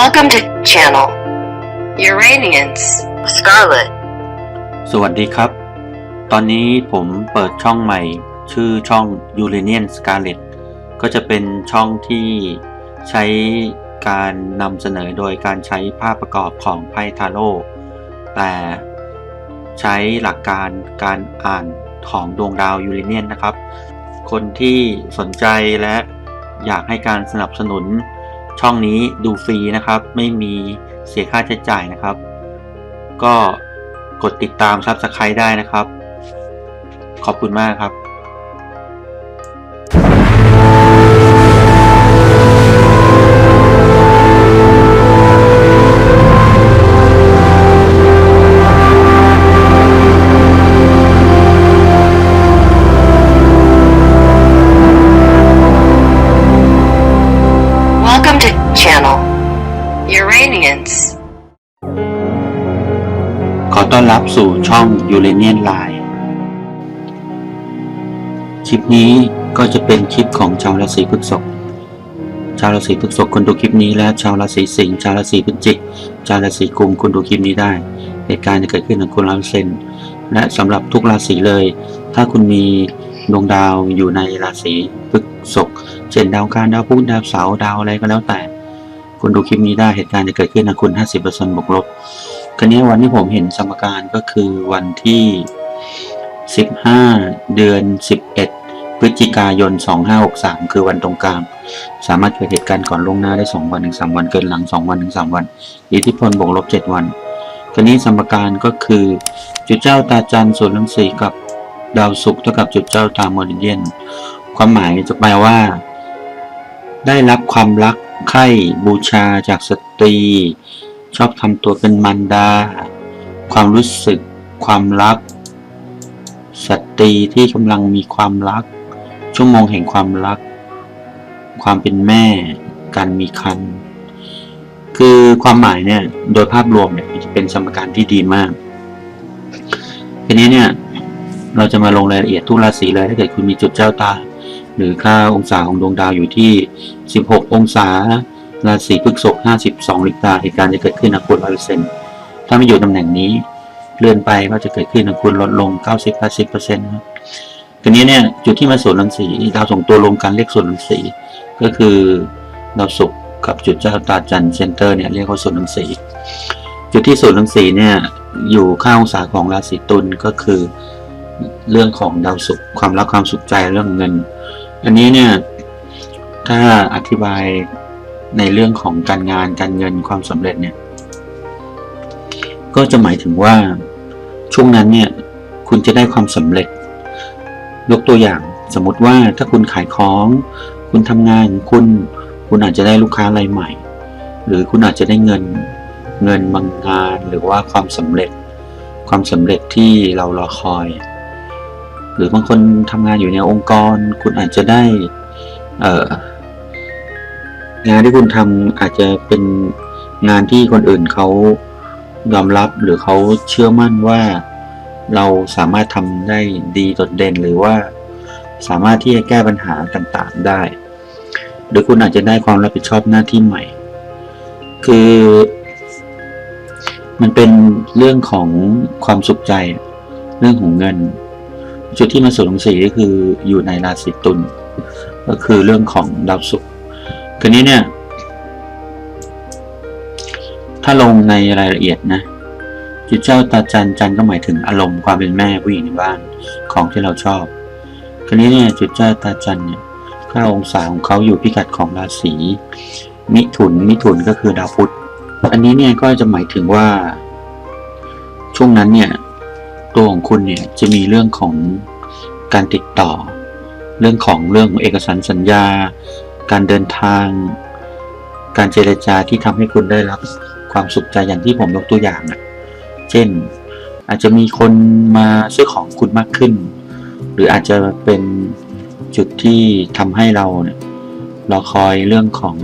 Welcome to channel Uranians Scarlet. สวัสดีครับ ตอนนี้ผมเปิดช่องใหม่ ชื่อช่อง u r a n i a n Scarlet ก็จะเป็นช่องที่ใช้การนำเสนอโดยการใช้ภาพประกอบของไพ่ทาโร่แต่ใช้หลักการการอ่านของดวงดาวยูเรเนียนนะครับ คนที่สนใจและอยากให้การสนับสนุน ช่องนี้ดูฟรีนะครับ ไม่มีเสียค่าใช้จ่ายนะครับ ก็กดติดตามซับสไครต์ได้นะครับ ขอบคุณมากครับ รับสู่ช่อง Uranian Line คลิปนี้ก็จะเป็นคลิปของชาวราศีพฤษภชาวราศีพฤษภคนดูคลิปนี้และชาวราศีสิงห์ชาวราศีพฤศจิกชาวราศีกุมคุณดูคลิปนี้ได้เหตุการณ์จะเกิดขึ้นกับคุณร้อยเซนและสำหรับทุกราศีเลย ถ้าคุณมีดวงดาวอยู่ในราศีพฤษภเช่นดาวอังคารดาวพุธดาวเสาร์ดาวอะไรก็แล้วแต่ คุณดูคลิปนี้ได้เหตุการณ์จะเกิดขึ้นกับคุณ 50%บวกลบ คราวนี้วันที่ผมเห็นสมการก็คือวันที่ 15 เดือน 11 พฤศจิกายน 2563 คือวันตรงกลาง สามารถเกิดเหตุการณ์ก่อนล่วงหน้าได้ 2 วันถึง 3 วัน เกินหลัง 2 วันถึง 3 วัน อิทธิพลบวกลบ 7 วัน คราวนี้สมการก็คือ จุดเจ้าตาจันทร์ส่วนลังสีกับดาวศุกร์เท่ากับจุดเจ้าตามอริเดียน ความหมายจะแปลว่า ได้รับความรักใคร่บูชาจากสตรี ชอบทำตัวเป็นมันดา ความรู้สึก ความรักสตรีที่กำลังมีความรัก ชั่วโมงแห่งความรัก ความเป็นแม่ การมีคันคือความหมายเนี่ย โดยภาพรวมเนี่ยจะเป็นสมการที่ดีมากทีนี้เนี่ย เราจะมาลงรายละเอียดทุกราศีเลยถ้าเกิดคุณมีจุดเจ้าตา หรือค่าองศาของดวงดาวอยู่ที่ 16 องศา ราศีพฤษภ52ลิกาเหตุการณ์จะเกิดขึ้นนะคุณร้อยเปอร์เซ็นต์ถ้าไม่อยู่ตำแหน่งนี้เลื่อนไปก็จะเกิดขึ้นนะคุณลดลง 90 80เปอร์เซ็นต์ครับทีนี้เนี่ยจุดที่มาส่วนรังสีดาวส่งตัวรวมกันเรียกส่วนรังสีก็คือดาวศุกร์กับจุดเจ้าตาจันทร์เซนเตอร์เนี่ยเรียกว่าส่วนรังสีจุดที่ส่วนรังสีเนี่ยอยู่ข้าองศาของราศีตุลก็คือเรื่องของดาวศุกร์ความรักความสุขใจเรื่องเงิน อันนี้เนี่ยถ้าอธิบาย ในเรื่องของการงานการเงินความสำเร็จเนี่ย ก็จะหมายถึงว่าช่วงนั้นเนี่ยคุณจะได้ความสำเร็จ ยกตัวอย่างสมมติว่าถ้าคุณขายของ คุณทำงานคุณคุณอาจจะได้ลูกค้ารายใหม่ หรือคุณอาจจะได้เงินเงินบางงานหรือว่าความสำเร็จ ความสำเร็จที่เรารอคอย หรือบางคนทำงานอยู่ในองค์กร คุณอาจจะได้เอ่อ งานที่คุณทำอาจจะเป็นงานที่คนอื่นเขายอมรับหรือเขาเชื่อมั่นว่าเราสามารถทำได้ดีโดดเด่นหรือว่าสามารถที่จะแก้ปัญหาต่างๆได้ หรือคุณอาจจะได้ความรับผิดชอบหน้าที่ใหม่ คือ มันเป็นเรื่องของความสุขใจ เรื่องของเงิน จุดที่มาสู่ลงสีก็คืออยู่ในราศีตุลก็คือเรื่องของดาวศุกร์ คืนนี้เนี่ย ถ้าลงในรายละเอียดนะจุดเจ้าตาจันจันก็หมายถึงอารมณ์ความเป็นแม่ผู้หญิงในบ้านของที่เราชอบคืนนี้เนี่ยจุดเจ้าตาจันเนี่ยค่าองศาของเขาอยู่พิกัดของราศีมิถุนมิถุนก็คือดาวพุธอันนี้เนี่ยก็จะหมายถึงว่า ช่วงนั้นเนี่ยตัวของคุณเนี่ยจะมีเรื่องของการติดต่อ เรื่องของเรื่องเอกสารสัญญา การเดินทาง การเจรจาที่ทำให้คุณได้รับความสุขใจอย่างที่ผมยกตัวอย่างอะเช่น อาจจะมีคนมาซื้อของคุณมากขึ้น หรืออาจจะเป็นจุดที่ทำให้เราเนี่ยรอคอยเรื่องของ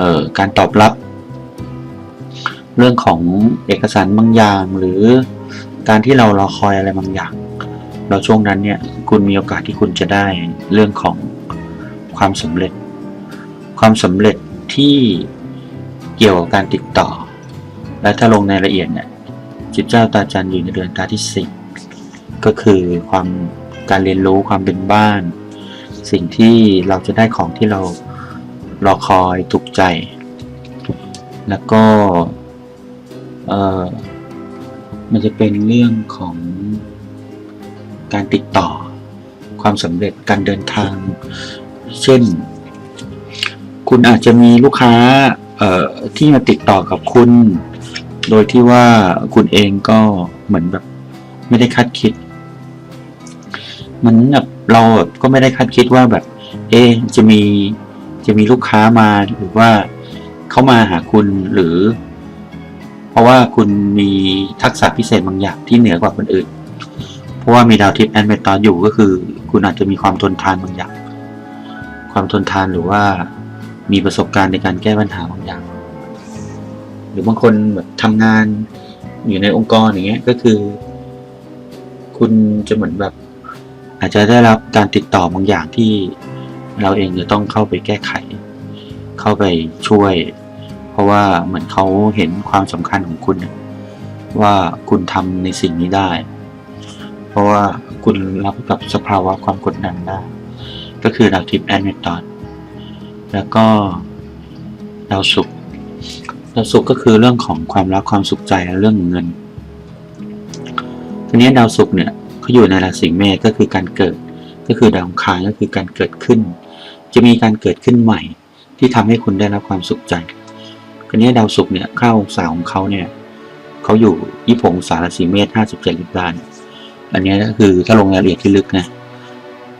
ออการตอบรับ เรื่องของเอกสารบางอย่างหรือการที่เรารอคอยอะไรบางอย่าง เราช่วงนั้นเนี่ยคุณมีโอกาสที่คุณจะได้เรื่องของ ความสำเร็จ ความสำเร็จที่เกี่ยวกับการติดต่อ และถ้าลงในละเอียดเนี่ยจิตเจ้าตาจันอยู่ในเรือนตาที่สี่ก็คือความการเรียนรู้ความเป็นบ้าน สิ่งที่เราจะได้ของที่เรารอคอยถูกใจ แล้วก็เออมันจะเป็นเรื่องของการติดต่อ ความสำเร็จการเดินทาง เช่น คุณอาจจะมีลูกค้าที่มาติดต่อกับคุณ โดยที่ว่าคุณเองก็เหมือนแบบไม่ได้คาดคิด มันแบบเราก็ไม่ได้คาดคิดว่าแบบ เอจะมีจะมีลูกค้ามาหรือว่าเขามาหาคุณหรือ เพราะว่าคุณมีทักษะพิเศษบางอย่างที่เหนือกว่าคนอื่น เพราะว่ามีดาวทิพย์แอนเมตอนอยู่ก็คือ คุณอาจจะมีความทนทานบางอย่าง ความทนทานหรือว่ามีประสบการณ์ในการแก้ปัญหาบางอย่าง หรือบางคนแบบทำงานอยู่ในองค์กรอย่างเงี้ยก็คือ คุณจะเหมือนแบบ อาจจะได้รับการติดต่อบางอย่างที่เราเองจะต้องเข้าไปแก้ไข เข้าไปช่วย เพราะว่าเหมือนเขาเห็นความสำคัญของคุณ ว่าคุณทำในสิ่งนี้ได้ เพราะว่าคุณรับกับสภาวะความกดดันได้ ก็คือดาวทิพย์แอนเมตอนแล้วก็ดาวศุกร์ดาวศุกร์ก็คือเรื่องของความรักความสุขใจและเรื่องเงินทีนี้ดาวศุกร์เนี่ยเขาอยู่ในราศีเมษก็คือการเกิด ก็คือดาวองคารก็คือการเกิดขึ้น จะมีการเกิดขึ้นใหม่ ที่ทำให้คุณได้รับความสุขใจทีนี้ดาวศุกร์เนี่ยเข้าองศาของเขาเนี่ยเขาอยู่ยี่องศาราศีเมษห้าสิบเจ็ดลิบดานอันนี้ก็คือถ้าลงรายละเอียดที่ลึกนะ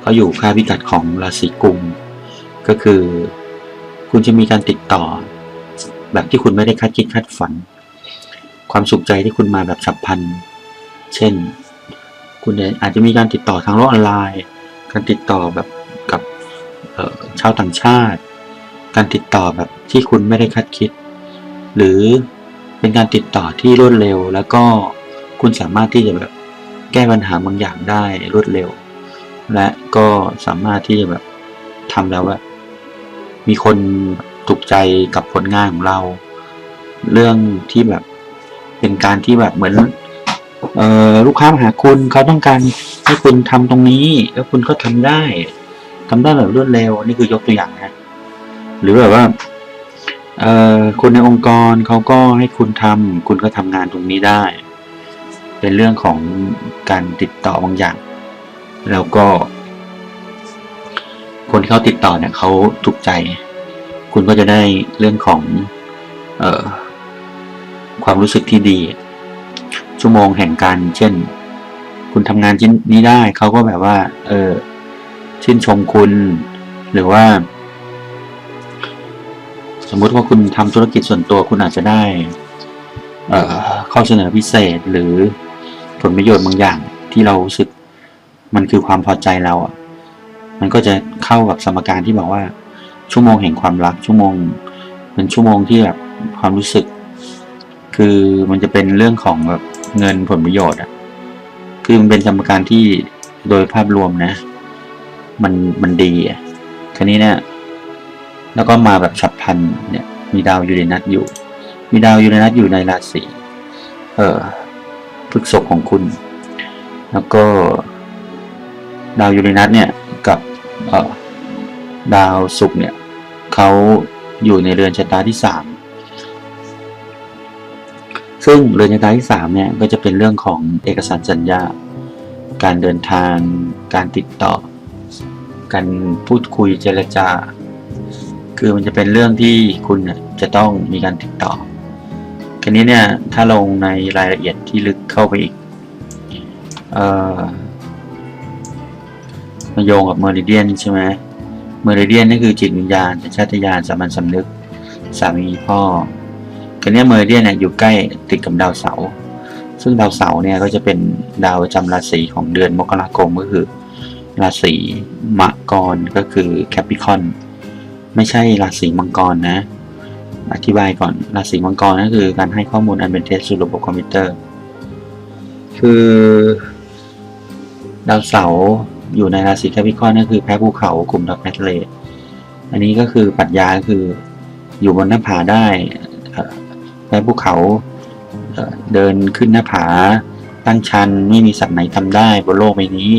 เขาอยู่ค่าพิกัดของราศีกุม ก็คือ คุณจะมีการติดต่อ แบบที่คุณไม่ได้คาดคิดคาดฝัน ความสุขใจที่คุณมาแบบฉับพลันเช่น คุณอาจจะมีการติดต่อทางโลกออนไลน์ การติดต่อแบบกับชาวต่างชาติ การติดต่อแบบที่คุณไม่ได้คาดคิด หรือเป็นการติดต่อที่รวดเร็ว แล้วก็คุณสามารถที่จะแบบแก้ปัญหาบางอย่างได้รวดเร็ว และก็สามารถที่จะแบบทำแล้วแบบมีคนถูกใจกับผลงานของเรา เรื่องที่แบบเป็นการที่แบบเหมือนเออลูกค้ามาหาคุณเขาต้องการให้คุณทำตรงนี้ แล้วคุณก็ทำได้ทำได้แบบรวดเร็วนี่คือยกตัวอย่างนะหรือแบบว่าเออคนในองค์กรเขาก็ให้คุณทำคุณก็ทำงานตรงนี้ได้ เป็นเรื่องของการติดต่อบางอย่าง แล้วก็ คนที่เขาติดต่อเนี่ยเขาถูกใจ คุณก็จะได้เรื่องของเออความรู้สึกที่ดี ชั่วโมงแห่งการเช่น คุณทำงานชิ้นนี้ได้เขาก็แบบว่า เออชื่นชมคุณ หรือว่า สมมุติว่าคุณทำธุรกิจส่วนตัวคุณอาจจะได้เออข้อเสนอพิเศษหรือผลประโยชน์บางอย่างที่เรารู้สึก มันคือความพอใจเราอะ มันก็จะเข้ากับสมการที่บอกว่า ชั่วโมงแห่งความรักชั่วโมงเป็นชั่วโมงที่แบบความรู้สึก คือมันจะเป็นเรื่องของแบบเงินผลประโยชน์อะคือมันเป็นสมการที่โดยภาพรวมนะ มันมันดีอะทีนี้เนี่ยแล้วก็มาแบบฉับพลันเนี่ย มีดาวยูเรนัสอยู่ มีดาวยูเรนัสอยู่ในราศีเอ่อพฤกษภของคุณ แล้วก็ ดาวยูเรนัสเนี่ยกับดาวศุกร์เนี่ยเขาอยู่ในเรือนชะตาที่สามซึ่งเรือนชะตาที่สามเนี่ยก็จะเป็นเรื่องของเอกสารสัญญา การเดินทาง การติดต่อ การพูดคุยเจรจา คือมันจะเป็นเรื่องที่คุณจะต้องมีการติดต่อทีนี้เนี่ยถ้าลงในรายละเอียดที่ลึกเข้าไปอีก เอ่อ มาโยงกับเมอริเดียนใช่ไหมเมอริเดียนนี่คือจิตวิญญาณชาติญาณสามัญสำนึก สามีพ่อทีนี้เมอริเดียนเนี่ยอยู่ใกล้ติดกับดาวเสาร์ซึ่งดาวเสาร์เนี่ยก็จะเป็นดาวประจำราศีของเดือนมกราคมก็คือ ราศีมะกรก็คือแคปิคอนไม่ใช่ราศีมังกรนะ อธิบายก่อนราศีมังกรก็คือการให้ข้อมูลอันเป็นเท็จสู่ระบบคอมพิวเตอร์ คือ ดาวเสาร์ อยู่ในราศีแคปิคอนก็คือแพ้ภูเขากลุ่มดาวแพทเลตอันนี้ก็คือปรัชญาก็คืออยู่บนหน้าผาได้แพ้ภูเขาเดินขึ้นหน้าผา ตั้งชันไม่มีสัตว์ไหนทำได้บนโลกใบนี้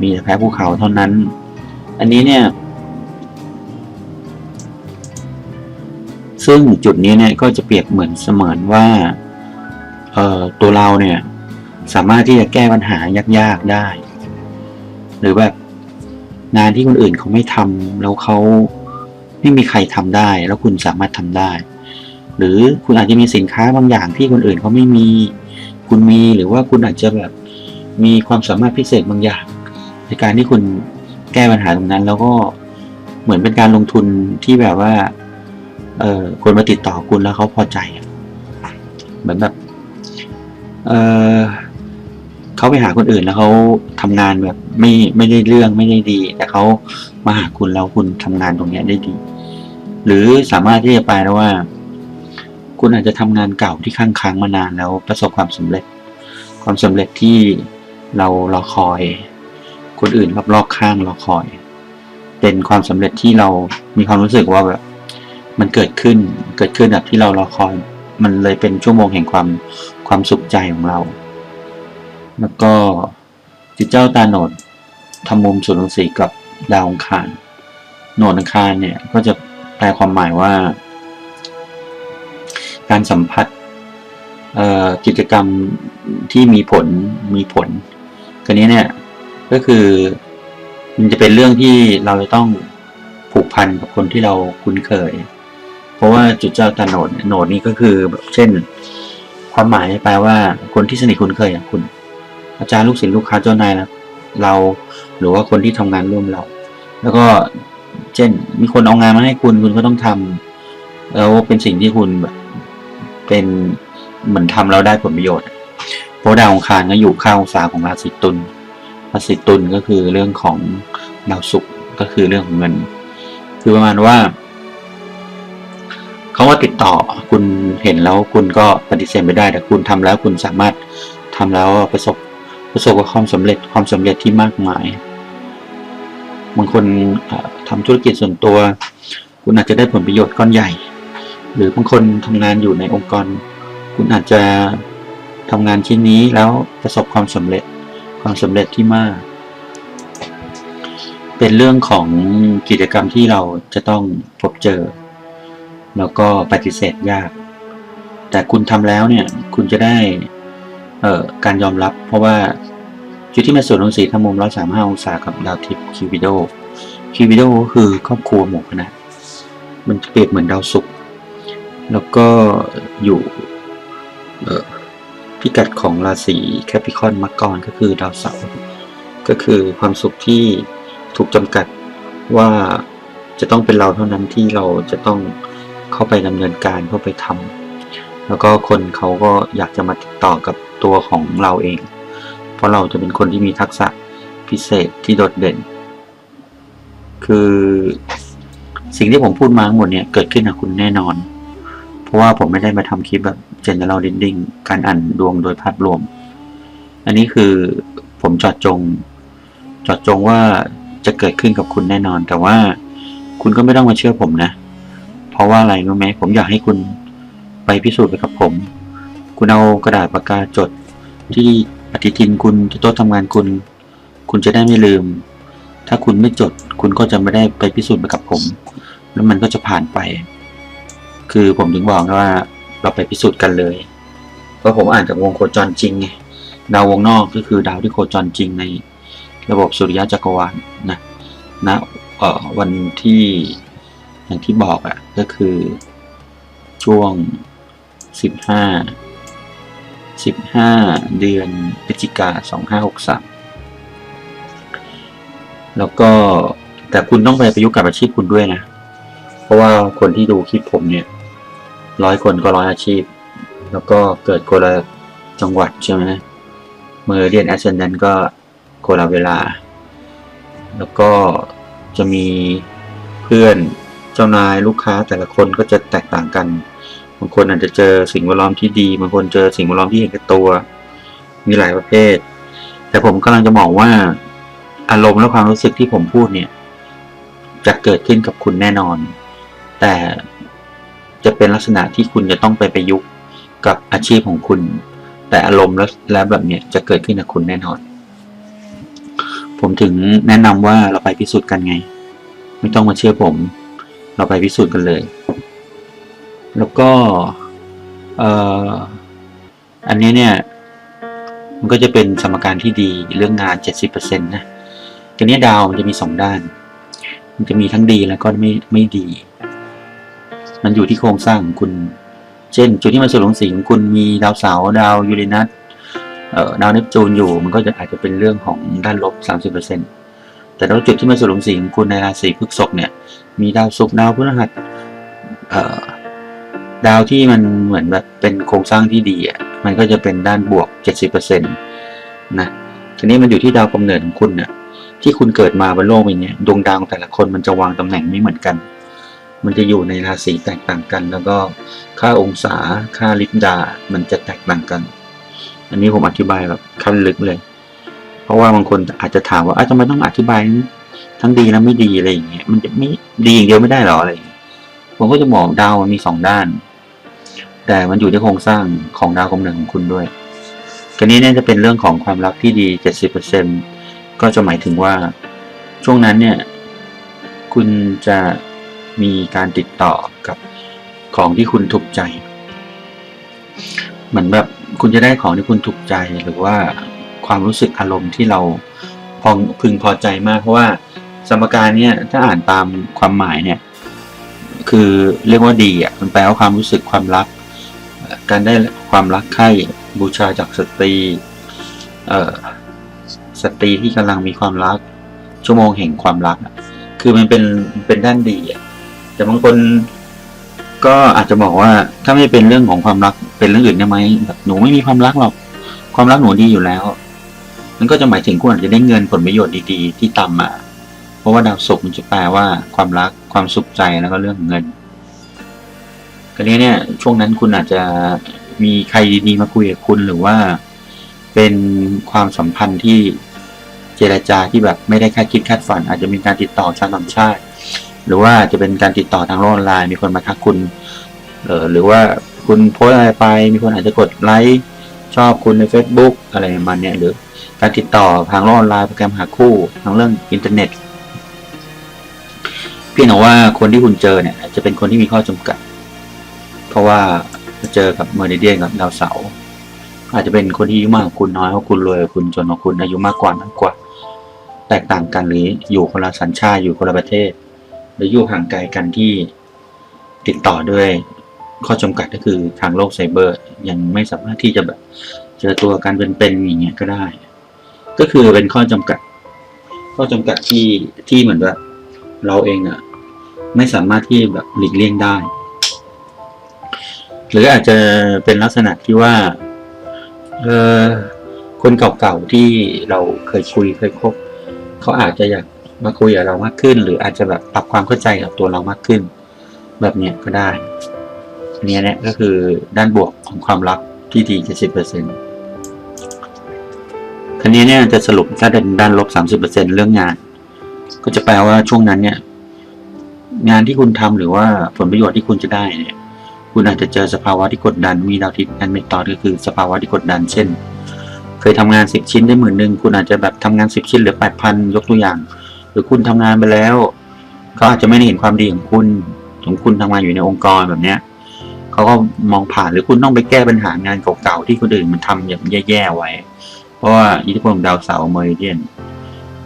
มีแต่แพ้ภูเขาเท่านั้น อันนี้เนี่ย ซึ่งจุดนี้เนี่ยก็จะเปรียบเหมือนเสมือนว่าตัวเราเนี่ยสามารถที่จะแก้ปัญหายากๆได้ หรือแบบงานที่คนอื่นเขาไม่ทำแล้วเขาไม่มีใครทำได้ แล้วคุณสามารถทำได้ หรือคุณอาจจะมีสินค้าบางอย่างที่คนอื่นเขาไม่มี คุณมีหรือว่าคุณอาจจะแบบมีความสามารถพิเศษบางอย่าง ในการที่คุณแก้ปัญหาตรงนั้น แล้วก็เหมือนเป็นการลงทุนที่แบบว่าเออคนมาติดต่อคุณแล้วเขาพอใจเหมือนแบบเออ เขาไปหาคนอื่นแล้วเขาทำงานแบบไม่ไม่ได้เรื่องไม่ได้ดี แต่เขามาหาคุณแล้วคุณทำงานตรงเนี้ยได้ดี หรือสามารถที่จะไปแล้วว่า คุณอาจจะทำงานเก่าที่ค้างค้างมานานแล้วประสบความสำเร็จ ความสำเร็จที่เรารอคอย คนอื่นรอบๆข้างรอคอย เป็นความสำเร็จที่เรามีความรู้สึกว่าแบบ มันเกิดขึ้นเกิดขึ้นแบบที่เรารอคอย มันเลยเป็นชั่วโมงแห่งความความสุขใจของเรา แล้วก็จิตเจ้าตาโหนดทำมุมศูนย์รังสีกับดาวองคาร โหนดองคารเนี่ยก็จะแปลความหมายว่า การสัมผัสกิจกรรมที่มีผลมีผลคราวนี้เนี่ยก็คือมันจะเป็นเรื่องที่เราจะต้องผูกพันกับคนที่เราคุ้นเคย เพราะว่าจุดเจ้าตาโหนดโหนดนี้ก็คือแบบเช่น ความหมายแปลว่าคนที่สนิทคุ้นเคยอย่างคุณ อาจารย์ลูกศิษย์ลูกค้าเจ้านายนะเราหรือว่าคนที่ทำงานร่วมเรา แล้วก็เช่นมีคนเอางานมาให้คุณคุณก็ต้องทำแล้วเป็นสิ่งที่คุณแบบเป็นเหมือนทำแล้วได้ผลประโยชน์เพราะดาวองคารก็อยู่ข้างองศาของราศีตุลราศีตุลก็คือเรื่องของดาวศุกร์ก็คือเรื่องของเงิน คือประมาณว่าเขาว่าติดต่อคุณเห็นแล้วคุณก็ปฏิเสธไม่ได้แต่คุณทำแล้วคุณสามารถทำแล้วประสบ ประสบกับความสำเร็จความสำเร็จที่มากมาย บางคนเอ่อทำธุรกิจส่วนตัว คุณอาจจะได้ผลประโยชน์ก้อนใหญ่ หรือบางคนทำงานอยู่ในองค์กร คุณอาจจะทำงานชิ้นนี้แล้วประสบความสำเร็จความสำเร็จที่มาก เป็นเรื่องของกิจกรรมที่เราจะต้องพบเจอ แล้วก็ปฏิเสธยาก แต่คุณทำแล้วเนี่ย คุณจะได้ เอ่อการยอมรับ เพราะว่าจุดที่มาส่วนของสีทำมุมร้อยสามห้าองศากับดาวทิพย์คิวบิโดคิวบิโดก็คือครอบครัวหมู่คณะมันเปรียบเหมือนดาวศุกร์แล้วก็อยู่เอ่อพิกัดของราศีแคปิคอนมังกรก็คือดาวเสาร์ก็คือความสุขที่ถูกจำกัดว่าจะต้องเป็นเราเท่านั้นที่เราจะต้องเข้าไปดำเนินการเข้าไปทำแล้วก็คนเขาก็อยากจะมาติดต่อกับ ตัวของเราเอง เพราะเราจะเป็นคนที่มีทักษะพิเศษที่โดดเด่น คือสิ่งที่ผมพูดมาทั้งหมดเนี่ยเกิดขึ้นกับคุณแน่นอน เพราะว่าผมไม่ได้มาทำคลิปแบบ general reading การอ่านดวงโดยภาพรวม อันนี้คือผมจอดจง จอดจงว่าจะเกิดขึ้นกับคุณแน่นอน แต่ว่าคุณก็ไม่ต้องมาเชื่อผมนะ เพราะว่าอะไรรู้ไหมผมอยากให้คุณไปพิสูจน์ไปกับผม คุณเอากระดาษปากกาจด ที่ปฏิทินคุณที่โต๊ะทำงานคุณ คุณจะได้ไม่ลืม ถ้าคุณไม่จด คุณก็จะไม่ได้ไปพิสูจน์ไปกับผม แล้วมันก็จะผ่านไป คือผมถึงบอกนะว่าเราไปพิสูจน์กันเลย เพราะผมอ่านจากวงโคจรจริงไงดาววงนอกก็คือดาวที่โคจรจริงในระบบสุริยะจักรวาลนะณเอ่อวันที่อย่างที่บอกอะ่ะก็คือช่วงสิ บห้าสิบห้าเดือนพฤศจิกาสองห้าหกสามแล้วก็แต่คุณต้องไปประยุกต์กับอาชีพคุณด้วยนะ เพราะว่าคนที่ดูคลิปผมเนี่ยร้อยคนก็ร้อยอาชีพ แล้วก็เกิดคนละจังหวัดใช่ไหมเมื่อเรียนแอสเซนดันก็คนละเวลา แล้วก็จะมีเพื่อนเจ้านายลูกค้าแต่ละคนก็จะแตกต่างกันางคนอาจจะเจอสิ่งแวดล้อมที่ดี บางคนเจอสิ่งแวดล้อมที่เห็นแก่ตัว มีหลายประเภท แต่ผมกำลังจะบอกว่า อารมณ์และความรู้สึกที่ผมพูดเนี่ย จะเกิดขึ้นกับคุณแน่นอน แต่จะเป็นลักษณะที่คุณจะต้องไปประยุกต์กับอาชีพของคุณ แต่อารมณ์และแบบเนี้ยจะเกิดขึ้นกับคุณแน่นอน ผมถึงแนะนำว่าเราไปพิสูจน์กันไง ไม่ต้องมาเชื่อผม เราไปพิสูจน์กันเลย แล้วก็เอ่ออันนี้เนี่ย มันก็จะเป็นสมการที่ดีเรื่องงาน 70%นะทีนี้ดาวมันจะมีสองด้าน มันจะมีทั้งดีแล้วก็ไม่ไม่ดี มันอยู่ที่โครงสร้างของคุณ เช่น จุดที่มาสู่หลงสิงคุณมีดาวเสาร์ดาวยูเรนัสเอ่อดาวเนปจูนอยู่ มันก็จะอาจจะเป็นเรื่องของด้านลบ 30%แต่ถ้าจุดที่มาสู่หลงสิงคุณในราศีพฤษภเนี่ย มีดาวศุกร์ดาวพฤหัสเอ่อ ดาวที่มันเหมือนแบบเป็นโครงสร้างที่ดีอะมันก็จะเป็นด้านบวก 70%นะทีนี้มันอยู่ที่ดาวกำเนิดของคุณเนี่ยที่คุณเกิดมาบนโลกใบเนี้ยดวงดาวของแต่ละคนมันจะวางตำแหน่งไม่เหมือนกัน มันจะอยู่ในราศีแตกต่างกัน แล้วก็ค่าองศาค่าลิปดา มันจะแตกต่างกัน อันนี้ผมอธิบายแบบขั้นลึกเลย เพราะว่าบางคนอาจจะถามว่าทำไมต้องอธิบายทั้งดีและไม่ดีอะไรอย่างเงี้ยมันจะไม่ดีอย่างเดียวไม่ได้หรออะไรผมก็จะบอกดาวมันมีสองด้าน แต่มันอยู่ที่โครงสร้างของดาวกำเนิดของคุณด้วยทีนี้เนี่ยจะเป็นเรื่องของความรักที่ดี 70%ก็จะหมายถึงว่าช่วงนั้นเนี่ยคุณจะมีการติดต่อกับของที่คุณถูกใจ เหมือนแบบคุณจะได้ของที่คุณถูกใจหรือว่าความรู้สึกอารมณ์ที่เราพองพึงพอใจมากเพราะว่าสมการเนี่ยถ้าอ่านตามความหมายเนี่ยคือเรียกว่าดีอะมันแปลว่าความรู้สึกความรัก การได้ความรักใคร่บูชาจากสตรีสตรีที่กำลังมีความรัก ชั่วโมงแห่งความรัก คือมันเป็นเป็นด้านดีอะแต่บางคนก็อาจจะบอกว่าถ้าไม่เป็นเรื่องของความรักเป็นเรื่องอื่นได้ไหมแบบหนูไม่มีความรักหรอกความรักหนูดีอยู่แล้วมันก็จะหมายถึงคุณอาจจะได้เงินผลประโยชน์ดีๆ ที่ตามมา เพราะว่าดาวศุกร์มันจะแปลว่าความรักความสุขใจแล้วก็เรื่องเงิน คราวนี้เนี่ยช่วงนั้นคุณอาจจะมีใครดีๆมาคุยกับคุณหรือว่าเป็นความสัมพันธ์ที่เจรจาที่แบบไม่ได้คาดคิดคาดฝัน อาจจะมีการติดต่อชาวต่างชาติ หรือว่าจะเป็นการติดต่อทางโลกออนไลน์มีคนมาทักคุณเออหรือว่าคุณโพสอะไรไป มีคนอาจจะกดไลค์ชอบคุณใน Facebook อะไรประมาณเนี้ยหรือการติดต่อทางโลกออนไลน์โปรแกรมหาคู่ทางเรื่องอินเทอร์เน็ตเพียงแต่ว่าคนที่คุณเจอเนี่ยจะเป็นคนที่มีข้อจำกัด เพราะว่าเจอกับเมอร์เดียนกับดาวเสาร์อาจจะเป็นคนที่อายุมากกว่าคุณน้อยกว่าคุณรวยกว่าคุณจนกว่าคุณอายุมากกว่าน้อยกว่า แตกต่างกันหรืออยู่คนละสัญชาติอยู่คนละประเทศ หรืออยู่ห่างไกลกันที่ติดต่อด้วยข้อจำกัดก็คือทางโลกไซเบอร์ ยังไม่สามารถที่จะแบบเจอตัวกันเป็นๆอย่างเงี้ยก็ได้ ก็คือเป็นข้อจำกัด ข้อจำกัดที่ที่เหมือนแบบเราเองอะไม่สามารถที่แบบหลีกเลี่ยงได้ หรืออาจจะเป็นลักษณะที่ว่าเออคนเก่าๆที่เราเคยคุยเคยคบเขาอาจจะอยากมาคุยกับเรามากขึ้น หรืออาจจะแบบปรับความเข้าใจกับตัวเรามากขึ้น แบบเนี้ยก็ได้เนี้ยเนี่ยก็คือด้านบวกของความรักที่ดีเจ็ดสิบเปอร์เซ็นต์ทีนี้เนี่ยจะสรุปถ้าเป็นด้านลบสามสิบเปอร์เซ็นเรื่องงาน ก็จะแปลว่าช่วงนั้นเนี่ย งานที่คุณทำหรือว่าผลประโยชน์ที่คุณจะได้เนี่ย คุณอาจจะเจอสภาวะที่กดดัน มีดาวทิพย์นันเมตตอก็คือสภาวะที่กดดัน เช่น เคยทำงานสิบชิ้นได้หมื่นหนึ่งคุณอาจจะแบบทำงานสิบชิ้นหลือแปดพันยกตัวอย่าง หรือคุณทำงานไปแล้วเขาอาจจะไม่ได้เห็นความดีของคุณของคุณทำงานอยู่ในองค์กรแบบเนี้ยเขาก็มองผ่านหรือคุณต้องไปแก้ปัญหางานเก่าๆที่คนอื่นมันทำอย่างแย่ๆไว้ เพราะว่าอิทธิพลของดาวเสาร์เมริเดียน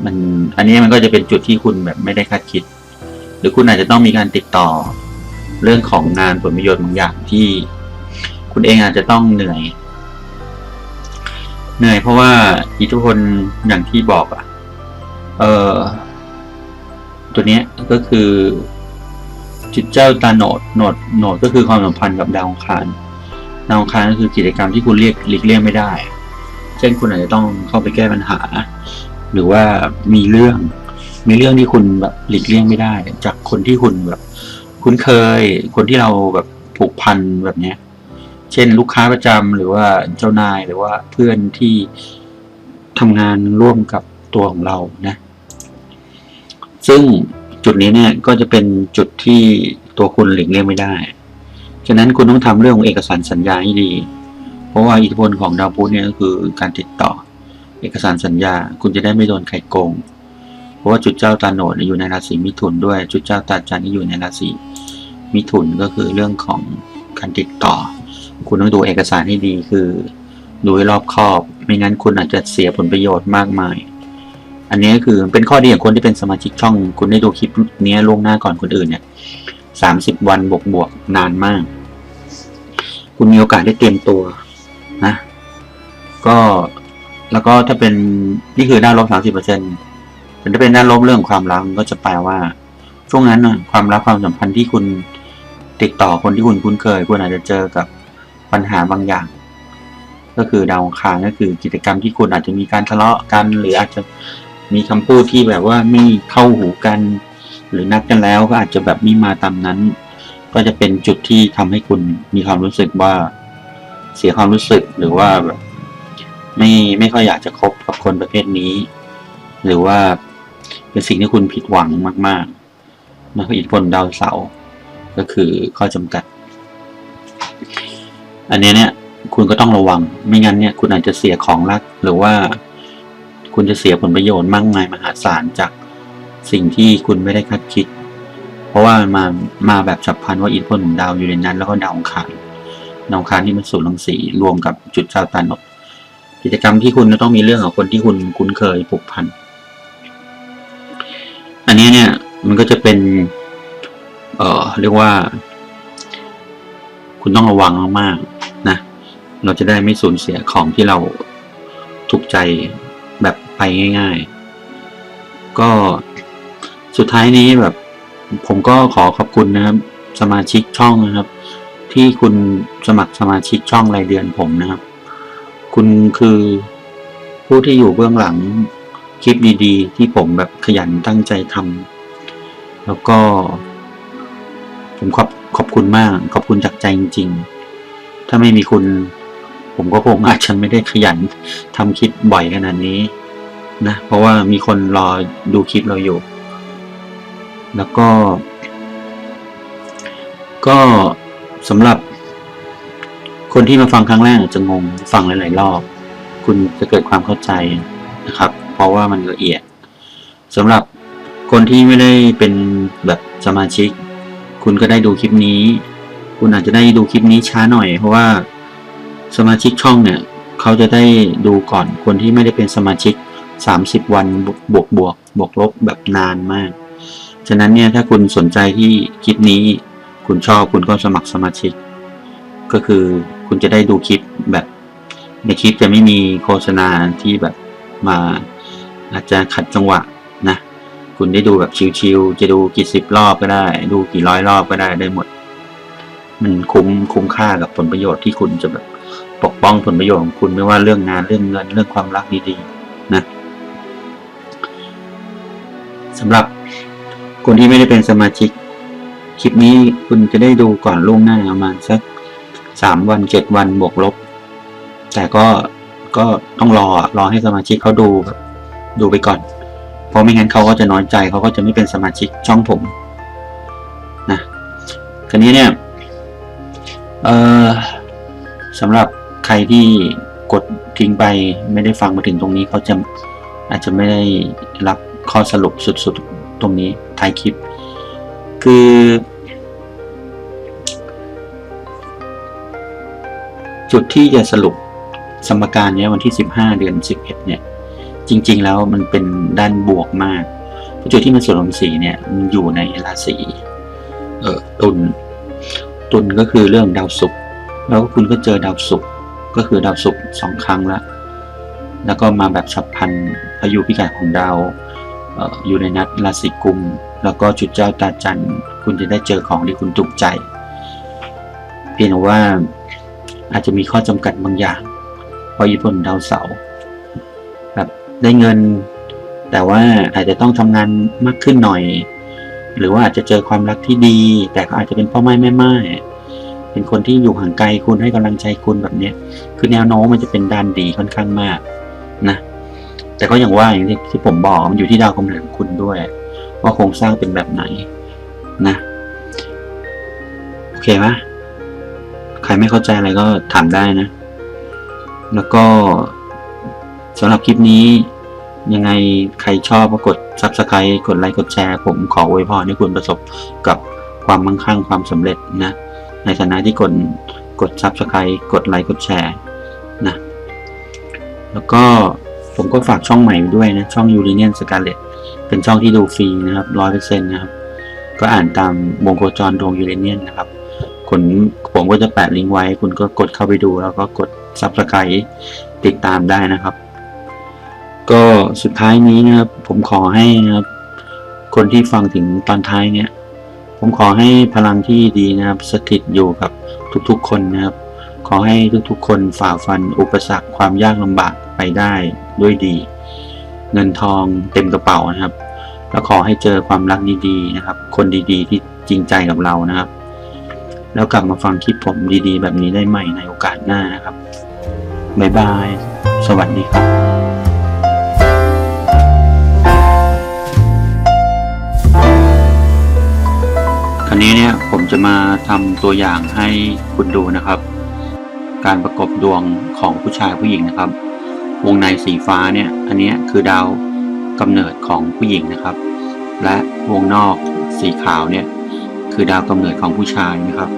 มันอันนี้มันก็จะเป็นจุดที่คุณแบบไม่ได้คาดคิด หรือคุณอาจจะต้องมีการติดต่อ เรื่องของงานผลประโยชน์บางอย่างที่คุณเองอาจจะต้องเหนื่อย เหนื่อยเพราะว่าอิทธิพลอย่างที่บอกอะเออตัวเนี้ยก็คือจุดเจ้าตาโหนดโหนดโหนดก็คือความสัมพันธ์กับดาวองคารดาวองคารก็คือกิจกรรมที่คุณเรียกหลีกเลี่ยงไม่ได้ เช่นคุณอาจจะต้องเข้าไปแก้ปัญหา หรือว่ามีเรื่องมีเรื่องที่คุณแบบหลีกเลี่ยงไม่ได้ จากคนที่คุณแบบ คุ้นเคย คนที่เราแบบผูกพันแบบเนี้ย เช่นลูกค้าประจำหรือว่าเจ้านายหรือว่าเพื่อนที่ทำงานร่วมกับตัวของเรานะ ซึ่งจุดนี้เนี่ยก็จะเป็นจุดที่ตัวคุณหลีกเลี่ยงไม่ได้ ฉะนั้นคุณต้องทำเรื่องของเอกสารสัญญาให้ดี เพราะว่าอิทธิพลของดาวพุธเนี่ยก็คือการติดต่อ เอกสารสัญญา คุณจะได้ไม่โดนใครโกง เพราะว่าจุดเจ้าตาโหนดอยู่ในราศีมิถุนด้วย จุดเจ้าตาจันทร์นี่อยู่ในราศี มิถุนก็คือเรื่องของการติดต่อ คุณต้องดูเอกสารให้ดีคือ ดูให้รอบคอบ ไม่งั้นคุณอาจจะเสียผลประโยชน์มากมาย อันนี้ก็คือเป็นข้อดีของคนที่เป็นสมาชิกช่อง คุณได้ดูคลิปนี้ล่วงหน้าก่อนคนอื่นเนี่ยสามสิบวันบวกบวกนานมาก คุณมีโอกาสได้เตรียมตัวนะ ก็แล้วก็ถ้าเป็นนี่คือด้านลบสามสิบเปอร์เซ็นต์ถ้าเป็นด้านลบเรื่องความรักก็จะแปลว่าช่วงนั้นความรักความสัมพันธ์ที่คุณ ติดต่อคนที่คุณคุ้นเคย คุณอาจจะเจอกับปัญหาบางอย่าง ก็คือดาวคารก็คือกิจกรรมที่คุณอาจจะมีการทะเลาะกัน หรืออาจจะมีคำพูดที่แบบว่าไม่เข้าหูกัน หรือนัดกันแล้วก็อาจจะแบบไม่มาตามนั้น ก็จะเป็นจุดที่ทำให้คุณมีความรู้สึกว่าเสียความรู้สึกหรือว่าแบบไม่ไม่ค่อยอยากจะคบกับคนประเภทนี้ หรือว่าเป็นสิ่งที่คุณผิดหวังมากๆมันก็อิทธิพลดาวเสาร์ ก็คือข้อจำกัด อันนี้เนี่ยคุณก็ต้องระวัง ไม่งั้นเนี่ยคุณอาจจะเสียของรัก หรือว่าคุณจะเสียผลประโยชน์มากมายมหาศาลจากสิ่งที่คุณไม่ได้คาดคิด เพราะว่ามันมามาแบบฉับพลันว่าอิทธิพลของดาวอยู่ในนั้น แล้วก็ดาวองคารดาวองคารที่มันสูญรังสีรวมกับจุดเจ้าตานกกิจกรรมที่คุณจะต้องมีเรื่องกับคนที่คุณคุ้นเคยผูกพัน อันนี้เนี่ยมันก็จะเป็น เอ่อเรียกว่า คุณต้องระวังมากๆนะ เราจะได้ไม่สูญเสียของที่เราถูกใจแบบไปง่าย ๆ ก็สุดท้ายนี้แบบ ผมก็ขอขอบคุณนะครับ สมาชิกช่องนะครับ ที่คุณสมัครสมาชิกช่องรายเดือนผมนะครับ คุณคือผู้ที่อยู่เบื้องหลังคลิปดีๆ ที่ผมแบบขยันตั้งใจทำแล้วก็ ผมขอบขอบคุณมาก ขอบคุณจากใจจริง ๆ ถ้าไม่มีคุณ ผมก็คงอาจจะไม่ได้ขยันทำคลิปบ่อยขนาดนี้นะ เพราะว่ามีคนรอดูคลิปเราอยู่ แล้วก็ ก็สำหรับคนที่มาฟังครั้งแรกอาจจะงงฟังหลาย ๆ รอบ คุณจะเกิดความเข้าใจนะครับ เพราะว่ามันละเอียดสำหรับคนที่ไม่ได้เป็นแบบสมาชิก คุณก็ได้ดูคลิปนี้ คุณอาจจะได้ดูคลิปนี้ช้าหน่อย เพราะว่าสมาชิกช่องเนี่ยเขาจะได้ดูก่อนคนที่ไม่ได้เป็นสมาชิก 30 วันบวกบวกบวกลบแบบนานมาก ฉะนั้นเนี่ยถ้าคุณสนใจที่คลิปนี้ คุณชอบคุณก็สมัครสมาชิก ก็คือคุณจะได้ดูคลิปแบบในคลิปจะไม่มีโฆษณาที่แบบมาอาจจะขัดจังหวะนะ คุณได้ดูแบบชิวๆจะดูกี่สิบรอบก็ได้ ดูกี่ร้อยรอบก็ได้ได้หมด มันคุ้มคุ้มค่ากับผลประโยชน์ที่คุณจะแบบปกป้องผลประโยชน์ของคุณไม่ว่าเรื่องงานเรื่องเงินเรื่องความรักดีๆนะสำหรับคนที่ไม่ได้เป็นสมาชิก คลิปนี้คุณจะได้ดูก่อนล่วงหน้าประมาณสักสามวันเจ็ดวันบวกลบ แต่ก็ก็ต้องรอรอให้สมาชิกเขาดูดูไปก่อน เพราะไม่งั้นเขาก็จะน้อยใจเขาก็จะไม่เป็นสมาชิกช่องผมนะคราวนี้เนี่ยเออสำหรับใครที่กดทิ้งไปไม่ได้ฟังมาถึงตรงนี้เขาจะอาจจะไม่ได้รับข้อสรุปสุดๆตรงนี้ท้ายคลิป คือ จุดที่จะสรุปสมการเนี้ยวันที่ 15 เดือน 11 เนี่ย จริง ๆ แล้วมันเป็นด้านบวกมากจุดที่มันส่วนลงสีเนี่ยมันอยู่ในราศีเออตุลตุลก็คือเรื่องดาวศุกร์แล้วคุณก็เจอดาวศุกร์ก็คือดาวศุกร์สองครั้งล้วแล้วก็มาแบบฉับพลันพายุพิการของดาวเอออยู่ในนัดราศีกุม แล้วก็จุดเจ้าตาจันทร์คุณจะได้เจอของที่คุณถูกใจ เพียงแต่ว่าอาจจะมีข้อจำกัดบางอย่างเพราะญี่ปุ่นดาวเสาร์ ได้เงิน แต่ว่าอาจจะต้องทำงานมากขึ้นหน่อย หรือว่าอาจจะเจอความรักที่ดี แต่ก็อาจจะเป็นพ่อไม้แม่ไม้เป็นคนที่อยู่ห่างไกลคุณให้กำลังใจคุณแบบเนี้ย คือแนวโน้มมันจะเป็นด้านดีค่อนข้างมากนะ แต่ก็อย่างว่าอย่างที่ที่ผมบอกมันอยู่ที่ดาวกำเนิดของคุณด้วย ว่าโครงสร้างเป็นแบบไหนนะโอเคไหมรไม่เข้าใจอะไรก็ถามได้นะ แล้วก็ สำหรับคลิปนี้ ยังไงใครชอบก็กด subscribe กดไลค์กดแชร์ ผมขออวยพรให้คุณประสบกับความมั่งคั่งความสำเร็จนะ ในฐานะที่กดกด subscribe กดไลค์กดแชร์นะแล้วก็ผมก็ฝากช่องใหม่ด้วยนะ ช่อง Uranian Scarlet เป็นช่องที่ดูฟรีนะครับร้อยเปอร์เซ็นต์นะครับ ก็อ่านตามวงโคจรดวงยูเรเนียนนะครับคุณผมก็จะแปะลิงก์ไว้ คุณก็กดเข้าไปดูแล้วก็กด subscribe ติดตามได้นะครับ ก็สุดท้ายนี้นะครับผมขอให้นะครับ คนที่ฟังถึงตอนท้ายเนี่ย ผมขอให้พลังที่ดีนะครับ สถิตอยู่กับทุกๆ คนนะครับ ขอให้ทุกๆ คนฝ่าฟันอุปสรรคความยากลำบากไปได้ด้วยดี เงินทองเต็มกระเป๋านะครับ แล้วขอให้เจอความรักดีๆนะครับ คนดีๆ ที่จริงใจกับเรานะครับ แล้วกลับมาฟังคลิปผมดีๆ แบบนี้ได้ใหม่ในโอกาสหน้านะครับบ๊ายบาย สวัสดีครับ วนี้เนี่ยผมจะมาทำตัวอย่างให้คุณดูนะครับ การประกบดวงของผู้ชายผู้หญิงนะครับ วงในสีฟ้าเนี่ยอันนี้คือดาวกำเนิดของผู้หญิงนะครับ และวงนอกสีขาวเนี่ยคือดาวกำเนิดของผู้ชายนะครับ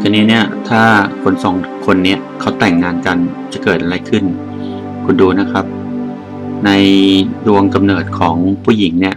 ทีนี้เนี่ยถ้าคนสองคนเนี้ยเขาแต่งงานกันจะเกิดอะไรขึ้น คุณดูนะครับ ในดวงกำเนิดของผู้หญิงเนี่ย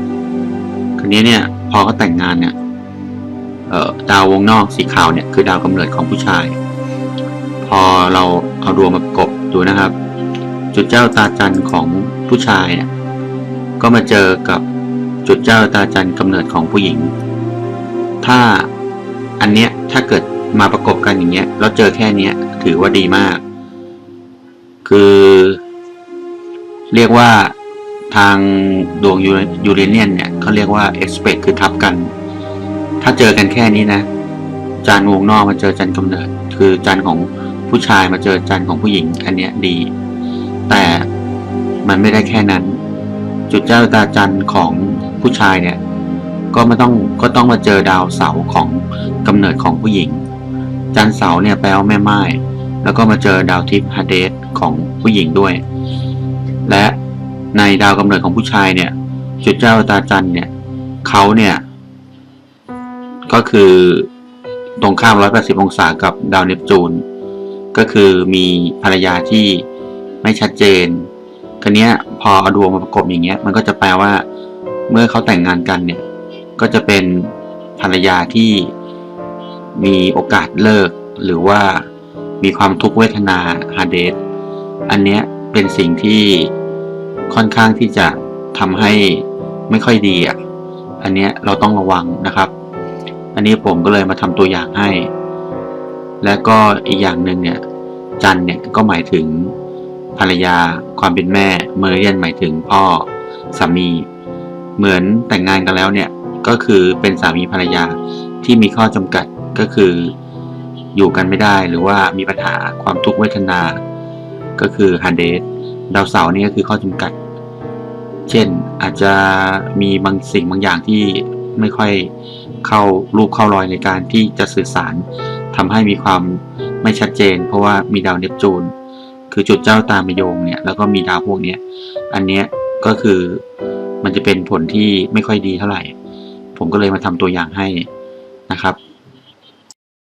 คราวนี้เนี่ย พอเขาแต่งงานเนี่ยเออดาววงนอกสีขาวเนี่ยคือดาวกำเนิดของผู้ชาย พอเราเอาดวงมาประกบดูนะครับ จุดเจ้าตาจันของผู้ชายเนี่ยก็มาเจอกับจุดเจ้าตาจันกำเนิดของผู้หญิง ถ้าอันเนี้ยถ้าเกิดมาประกบกันอย่างเงี้ยแล้วเจอแค่เนี้ยถือว่าดีมาก คือ เรียกว่า ทางดวงยูเรเนียนเนี่ยเขาเรียกว่า expect คือทับกัน ถ้าเจอกันแค่นี้นะ จานวงนอกมาเจอจันกำเนิด คือจานของผู้ชายมาเจอจานของผู้หญิง อันเนี้ยดี แต่มันไม่ได้แค่นั้น จุดเจ้าตาจันของผู้ชายเนี่ย ก็ไม่ต้องก็ต้องมาเจอดาวเสาของกำเนิดของผู้หญิง จันเสาเนี่ยแปลว่าแม่ไม้แล้วก็มาเจอดาวทิพย์ฮาเดสของผู้หญิงด้วย และ ในดาวกำเนิดของผู้ชายเนี่ยจุดเจ้าตาจันเนี่ยเขาเนี่ยก็คือตรงข้าม 180 องศากับดาวเนปจูน ก็คือมีภรรยาที่ไม่ชัดเจนคันนี้พอเอาดวงมาประกบอย่างเงี้ย มันก็จะแปลว่าเมื่อเขาแต่งงานกันเนี่ย ก็จะเป็นภรรยาที่มีโอกาสเลิก หรือว่ามีความทุกขเวทนาฮาเดสอันเนี้ยเป็นสิ่งที่ ค่อนข้างที่จะทำให้ไม่ค่อยดีอะอันเนี้ยเราต้องระวังนะครับ อันนี้ผมก็เลยมาทำตัวอย่างให้ และก็อีกอย่างหนึ่งเนี่ยจันเนี่ยก็หมายถึงภรรยาความเป็นแม่ เมอร์เรียนหมายถึงพ่อสามี เหมือนแต่งงานกันแล้วเนี่ยก็คือเป็นสามีภรรยาที่มีข้อจำกัดก็คืออยู่กันไม่ได้หรือว่ามีปัญหาความทุกข์เวทนา ก็คือฮันเดสดาวเสาร์นี่ก็คือข้อจำกัด เช่นอาจจะมีบางสิ่งบางอย่างที่ไม่ค่อยเข้ารูปเข้ารอยในการที่จะสื่อสารทำให้มีความไม่ชัดเจน เพราะว่ามีดาวเนปจูน คือจุดเจ้าตามโยงเนี่ยแล้วก็มีดาวพวกเนี้ยอันเนี้ยก็คือมันจะเป็นผลที่ไม่ค่อยดีเท่าไหร่ ผมก็เลยมาทำตัวอย่างให้นะครับ